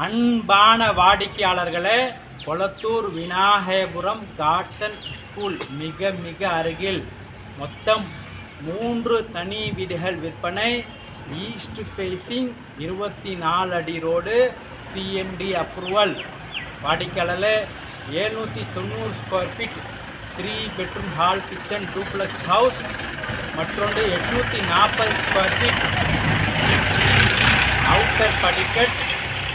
அன்பான வாடிக்கையாளர்களே கொளத்தூர் விநாயகபுரம் காட்சன் ஸ்கூல் மிக மிக அருகில் மொத்தம் மூன்று தனி வீடுகள் விற்பனை. ஈஸ்ட் ஃபேஸிங் இருபத்தி நாலு அடி ரோடு சிஎன்டி அப்ரூவல். வாடிக்கையாளர் ஏழ்நூற்றி தொண்ணூறு square feet three bedroom hall kitchen duplex house மற்றொன்று எட்நூற்றி நாற்பது ஸ்கொயர் ஃபீட் அவுட்டர் படிக்கட்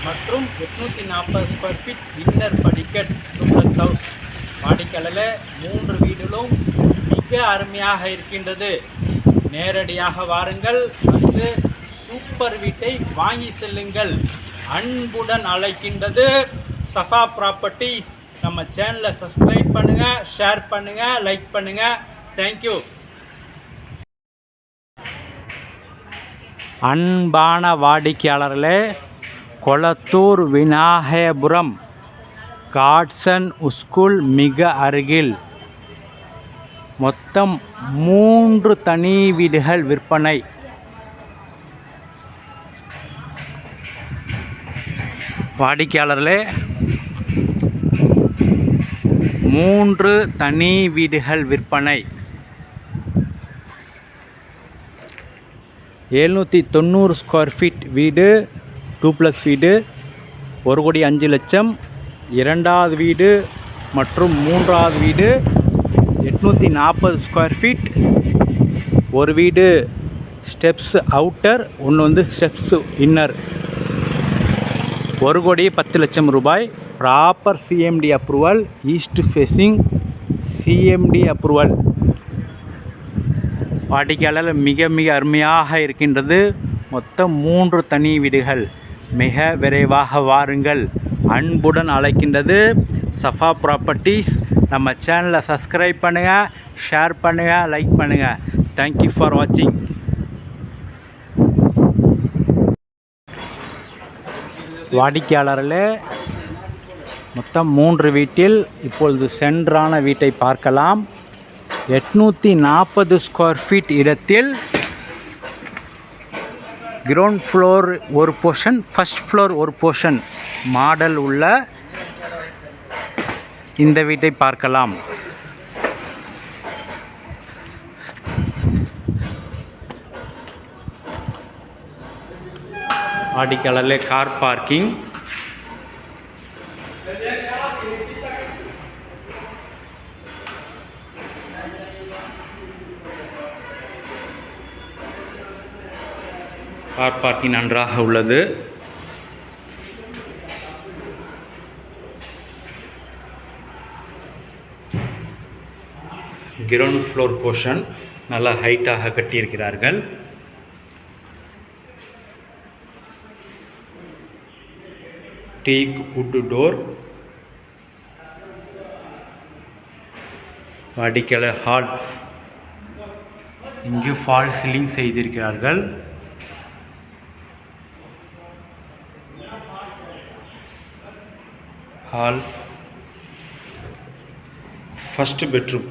மற்றும் எட்நூற்றி நாற்பது ஸ்கொயர் ஃபீட் இன்னர் படிக்கட் டூப்ளக்ஸ் ஹவுஸ் வாடிக்கையாளர் மூன்று வீடுகளும் மிக அருமையாக இருக்கின்றது. நேரடியாக வாருங்கள் வந்து சூப்பர் வீட்டை வாங்கி செல்லுங்கள். அன்புடன் அழைக்கின்றது சஃபா ப்ராப்பர்ட்டிஸ் நம்ம சேனலை சப்ஸ்கிரைப் பண்ணுங்கள் ஷேர் பண்ணுங்கள் லைக் பண்ணுங்கள் தேங்க்யூ அன்பான வாடிக்கையாளர்களே கொளத்தூர் விநாயகபுரம் காட்சன் ஸ்கூல் மிக அருகில். மொத்தம் மூன்று தனி வீடுகள் விற்பனை. வாடிக்கையாளர்களே மூன்று தனி வீடுகள் விற்பனை. எழுநூற்றி தொண்ணூறு ஸ்கொயர் ஃபீட் வீடு டூப்ளக்ஸ் வீடு ஒரு கோடி அஞ்சு லட்சம் இரண்டாவது வீடு மற்றும் மூன்றாவது வீடு எட்நூற்றி நாற்பது ஸ்கொயர் ஃபீட் ஒரு வீடு ஸ்டெப்ஸ் அவுட்டர் ஒன்று வந்து ஸ்டெப்ஸ் இன்னர் ஒரு கோடி பத்து லட்சம் ரூபாய். Proper CMD approval east facing CMD approval வாடிக்கையாளர் மிக மிக அருமையாக இருக்கின்றது. மொத்தம் மூன்று தனி வீடுகள். மிக விரைவாக வாருங்கள். அன்புடன் அழைக்கின்றது சஃபா ப்ராப்பர்ட்டிஸ் நம்ம சேனலை சப்ஸ்கிரைப் பண்ணுங்கள் ஷேர் பண்ணுங்கள் லைக் பண்ணுங்கள் தேங்க்யூ ஃபார் வாட்சிங் வாடிக்கையாளர்களே மொத்தம் மூன்று வீட்டில் இப்பொழுது சென்றான வீட்டை பார்க்கலாம். எட்நூற்றி நாற்பது ஸ்கொயர் ஃபீட் இடத்தில் கிரவுண்ட் ஃப்ளோர் ஒரு போர்ஷன் ஃபர்ஸ்ட் ஃப்ளோர் ஒரு போர்ஷன் மாடல் உள்ள இந்த வீட்டை பார்க்கலாம். வாடிக்கையாளர்களே கார் பார்க்கிங். கார் பார்க்கிங் நன்றாக உள்ளது. கிரவுண்ட் ஃப்ளோர் போர்ஷன் நல்லா ஹைட்டாக கட்டியிருக்கிறார்கள். டீக் உட்டு டோர் வாடிக்கையாளர் ஹால் இங்கு ஃபால் சீலிங் செய்திருக்கிறார்கள். ஹால் ஃபஸ்ட்டு பெட்ரூம்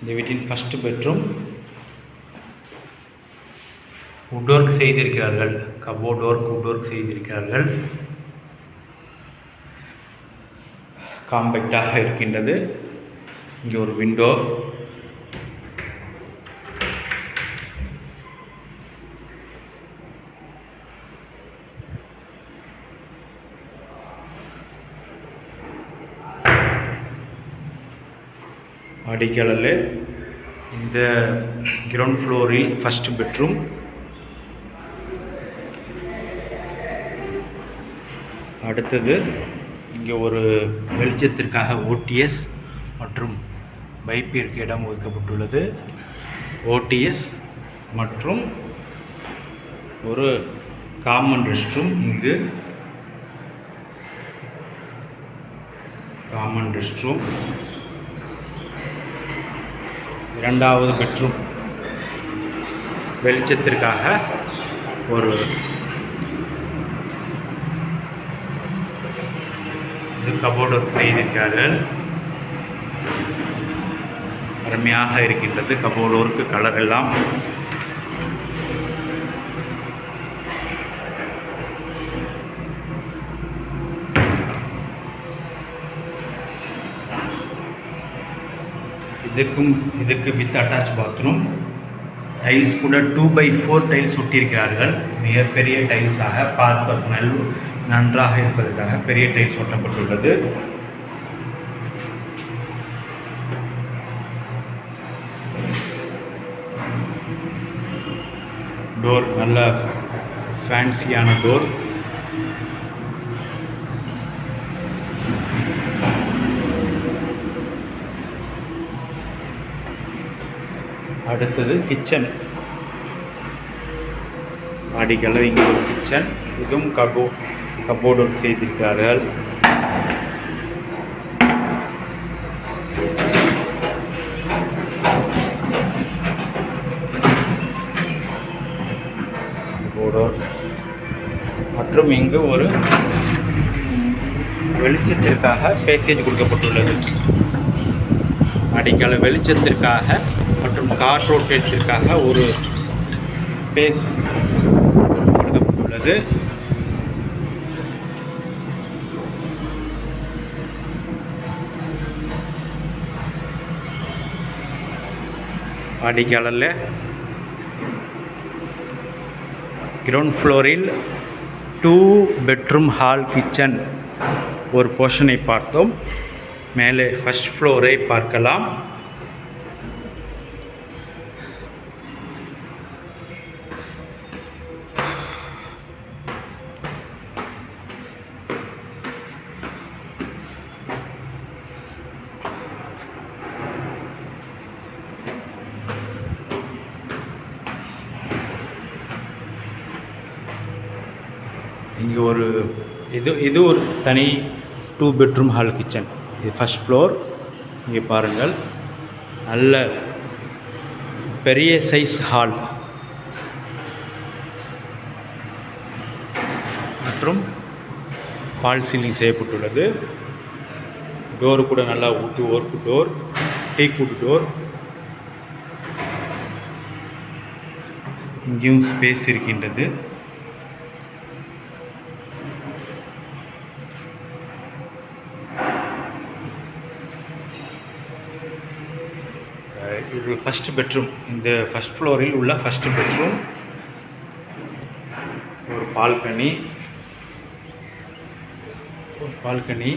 இந்த வீட்டின் ஃபஸ்ட்டு பெட்ரூம் வுட் ஒர்க் செய்திருக்கிறார்கள். கபோர்ட் ஒர்க் வுட் ஒர்க் செய்திருக்கிறார்கள். காம்பேக்டாக இருக்கின்றது. இங்கே ஒரு விண்டோ வாடிக்கையாளர் இந்த கிரவுண்ட் ஃப்ளோரில் ஃபஸ்ட் பெட்ரூம் அடுத்தது இங்கே ஒரு வெளிச்சத்திற்காக ஓடிஎஸ் மற்றும் பைப்பிற்கு இடம் ஒதுக்கப்பட்டுள்ளது. ஓடிஎஸ் மற்றும் ஒரு காமன் ரெஸ்ட் ரூம் இங்கு. காமன் ரெஸ்ட் ரூம் இரண்டாவது பெட்ரூம். வெளிச்சத்திற்காக ஒரு கபோர்டு ஒர்க் செய்திருக்கிறார்கள் அருமையாக இருக்கின்றது கபோர்டு ஒர்க்கு கலர் எல்லாம். இதுக்கும் இதுக்கு வித் அட்டாச் பாத்ரூம் டைல்ஸ் கூட டூ பை ஃபோர் டைல்ஸ் ஒட்டியிருக்கிறார்கள். மிகப்பெரிய டைல்ஸாக பார்ப்பது நல் நன்றாக இருப்பதற்காக பெரிய டைல்ஸ் ஒட்டப்பட்டுள்ளது. டோர் நல்ல ஃபேன்சியான டோர் அடுத்தது கிச்சன். மாடிக்கெல்லாம் இங்கே ஒரு கிச்சன். இதுவும் கபோ கபோர்டு செய்திருக்கிறார்கள். மற்றும் இங்கு ஒரு வெளிச்சத்திற்காக பேசேஜ் கொடுக்கப்பட்டுள்ளது. அடிக்கல வெளிச்சத்திற்காக மற்றும் காற்றோட்டத்திற்காக ஒரு ஸ்பேஸ் கொடுக்கப்பட்டுள்ளது. அடிக்காலில் கிரவுண்ட் ஃப்ளோரில் டூ பெட்ரூம் ஹால் கிச்சன் ஒரு போர்ஷனை பார்த்தோம். மேலே ஃபர்ஸ்ட் ஃப்ளோரை பார்க்கலாம். இங்கே ஒரு இது இது ஒரு தனி டூ பெட்ரூம் ஹால் கிச்சன் இது ஃபஸ்ட் ஃப்ளோர் இங்கே பாருங்கள். நல்ல பெரிய சைஸ் ஹால் மற்றும் ஃபால் சீலிங் செய்யப்பட்டுள்ளது. டோர் கூட நல்லா wood work door T wood door இங்கேயும் ஸ்பேஸ் இருக்கின்றது. இது ஃபஸ்ட் பெட்ரூம் இந்த ஃபஸ்ட் ஃப்ளோரில் உள்ள ஃபஸ்ட் பெட்ரூம் ஒரு பால்கனி ஒரு பால்கனி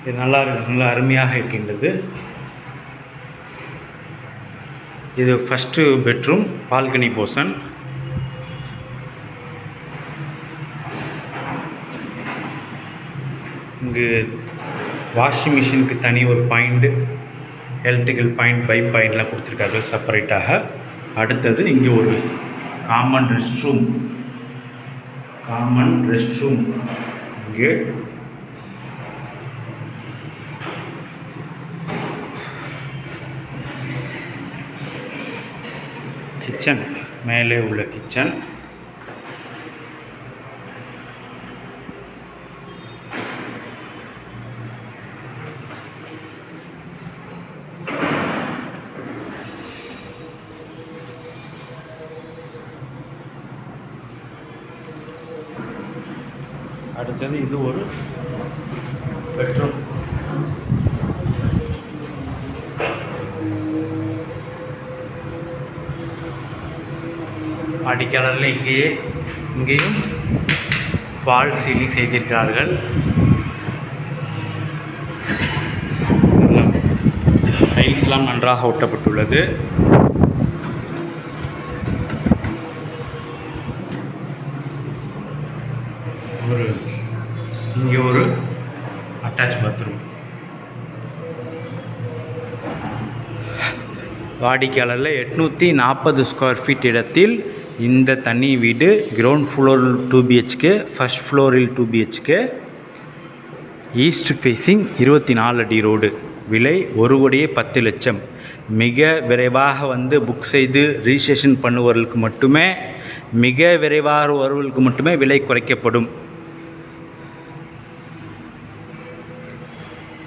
இது நல்லா இருக்கு. நல்லா அருமையாக இருக்கின்றது. இது ஃபஸ்ட்டு பெட்ரூம் பால்கனி போர்ஷன் இங்கு வாஷிங் மிஷினுக்கு தனி ஒரு பாயிண்ட்டு எலக்ட்ரிக்கல் பாயிண்ட் பை பாயிண்ட்லாம் கொடுத்துருக்காங்க செப்பரேட்டாக அடுத்தது இங்கே ஒரு common rest room common rest room இங்கே கிச்சன் மேலே உள்ள கிச்சன் அடுத்தது இது ஒரு பெட்ரூம் அடிக்கடலில் இங்கேயே இங்கேயும் ஃபால் சீலிங் செய்திருக்கிறார்கள். டைல்ஸ்லாம் நன்றாக ஒட்டப்பட்டுள்ளது ஒரு இங்கே ஒரு அட்டாச் பாத்ரூம் வாடிக்கையாளரில் எட்நூற்றி நாற்பது ஸ்கொயர் ஃபீட் இடத்தில் இந்த தனி வீடு கிரவுண்ட் ஃப்ளோரில் டூ பிஹெச்கே ஃபஸ்ட் ஃப்ளோரில் டூ பிஹெச்கே ஈஸ்ட் ஃபேஸிங் இருபத்தி நாலு அடி ரோடு விலை ஒரு கோடியே பத்து லட்சம். மிக விரைவாக வந்து புக் செய்து ரிஜிஸ்ட்ரேஷன் பண்ணுவவர்களுக்கு மட்டுமே மிக விரைவாக வருவர்களுக்கு மட்டுமே விலை குறைக்கப்படும்.